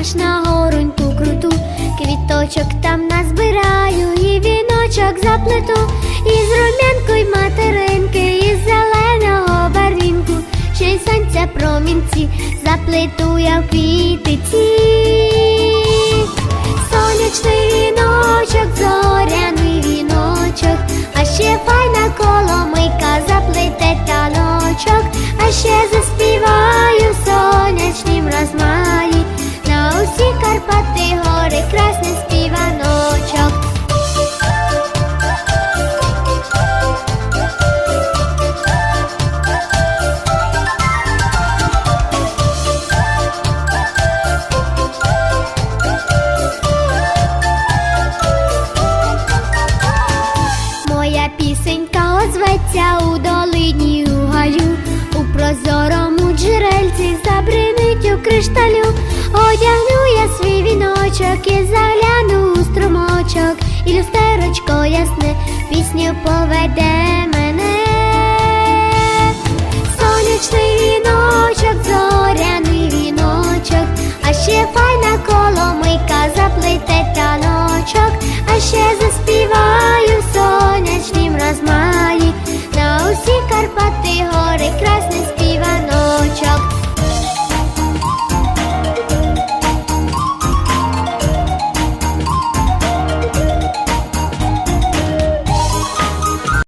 аж на гороньку круту, квіточок там назбираю, і віночок заплету, із рум'янку й материнки, із зеленого барвінку, ще й сонця промінці, заплету я в квітиці. Карпати гори красний співаночок. Моя пісенька озветься у долині у гаю, у прозорому джерельці забринить у кришталю, одягну віночок і загляну у струмочок, і люстерочко ясне пісню поведе мене. Сонячний віночок, зоряний віночок, а ще файна коломийка заплете таночок, а ще заспіваю